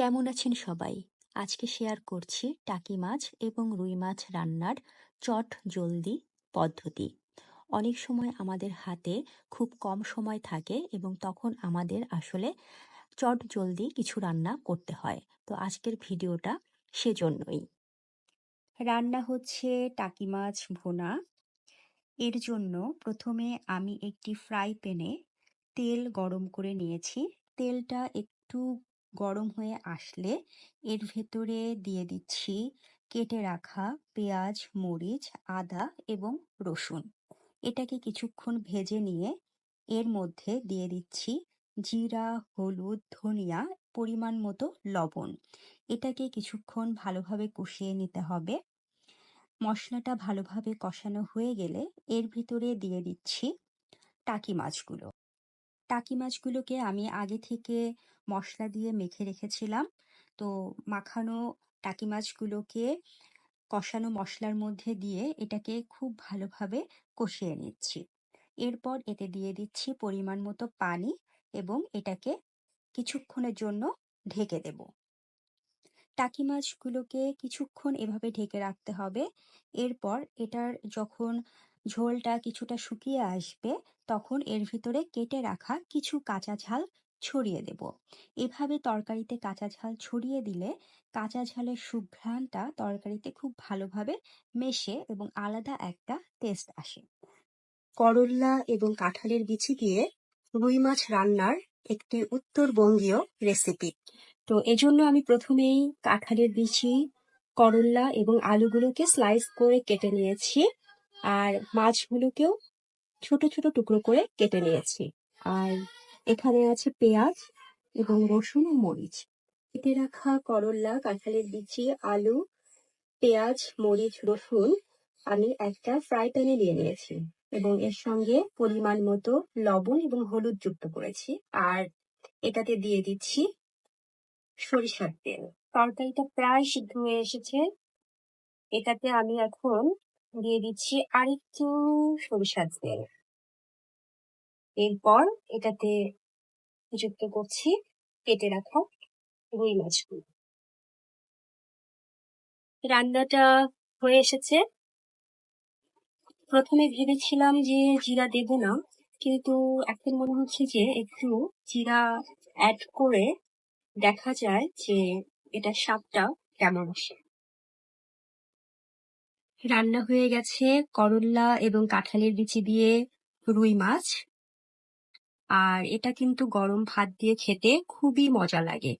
কেমন আছেন সবাই? আজকে শেয়ার করছি টাকি মাছ এবং রুই মাছ রান্নার চট, জলদি পদ্ধতি। অনেক সময় আমাদের হাতে খুব কম সময় থাকে এবং তখন আমাদের আসলে চট, জলদি কিছু রান্না করতে হয়। তো আজকের ভিডিওটা সেজন্যই। রান্না হচ্ছে টাকি মাছ ভুনা। এর জন্য প্রথমে আমি একটি ফ্রাই প্যানে তেল গরম করে নিয়েছি। তেলটা একটু গরম হয়ে আসলে এর ভেতরে দিয়ে দিচ্ছি কেটে রাখা পেঁয়াজ, মরিচ, আদা এবং রসুন। এটাকে কিছুক্ষণ ভেজে নিয়ে এর মধ্যে দিয়ে দিচ্ছি জিরা, হলুদ, ধনিয়া, পরিমাণ মতো লবণ। এটাকে কিছুক্ষণ ভালোভাবে কষিয়ে নিতে হবে। মশলাটা ভালোভাবে কষানো হয়ে গেলে এর ভিতরে দিয়ে দিচ্ছি টাকি মাছগুলো। টাকি মাছগুলোকে আমি আগে থেকে মশলা দিয়ে মেখে রেখেছিলাম। তো মাখানো টাকি মাছগুলোকে কষানো মশলার মধ্যে দিয়ে এটাকে খুব ভালোভাবে কষিয়ে নিচ্ছি। এরপর এতে দিয়ে দিচ্ছি পরিমাণ মতো পানি এবং এটাকে কিছুক্ষণের জন্য ঢেকে দেব। টাকি মাছগুলোকে কিছুক্ষণ এভাবে ঢেকে রাখতে হবে। এরপর এটার যখন ঝোলটা কিছুটা শুকিয়ে আসবে, তখন এর ভিতরে কেটে রাখা কিছু কাঁচা ঝাল ছড়িয়ে দেব। এভাবে তরকারিতে কাঁচা ঝাল ছড়িয়ে দিলে কাঁচা ঝালের সুঘ্রাণটা তরকারিতে খুব ভালোভাবে মেশে এবং আলাদা একটা টেস্ট আসে। করল্লা এবং কাঁঠালের বিচি দিয়ে রুই মাছ রান্নার একটি উত্তরবঙ্গীয় রেসিপি তো এজন্য আমি প্রথমেই কাঁঠালের বিচি করল্লা এবং আলুগুলোকে স্লাইস করে কেটে নিয়েছি। আর মাছগুলোকেও ছোট ছোট টুকরো করে কেটে নিয়েছি। আর এখানে আছে পেঁয়াজ এবং রসুন ও মরিচ। কেটে রাখা করল্লা কাঁঠালের বিচি আলু, পেঁয়াজ, মরিচ, রসুন আমি একটা ফ্রাই প্যানে নিয়ে নিয়েছি এবং এর সঙ্গে পরিমাণ মতো লবণ এবং হলুদ যুক্ত করেছি। আর এটাতে দিয়ে দিচ্ছি সরিষার তেল। তরকারিটা প্রায় সিদ্ধ হয়ে এসেছে। এটাতে আমি এখন দিয়ে দিচ্ছি আরেকটু সরিষার তেল। এরপর এটাতে যুক্ত করছি কেটে রাখা রুই মাছগুলো। রান্নাটা হয়ে এসেছে। প্রথমে ভেবেছিলাম যে জিরা দেব না কিন্তু এখন মনে হচ্ছে যে একটু জিরা অ্যাড করে দেখা যায় যে এটা স্বাদটা কেমন আসে। রান্না হয়ে গেছে করল্লা এবং কাঁঠালের বিচি দিয়ে রুই মাছ। আর এটা কিন্তু গরম ভাত দিয়ে খেতে খুবই মজা লাগে।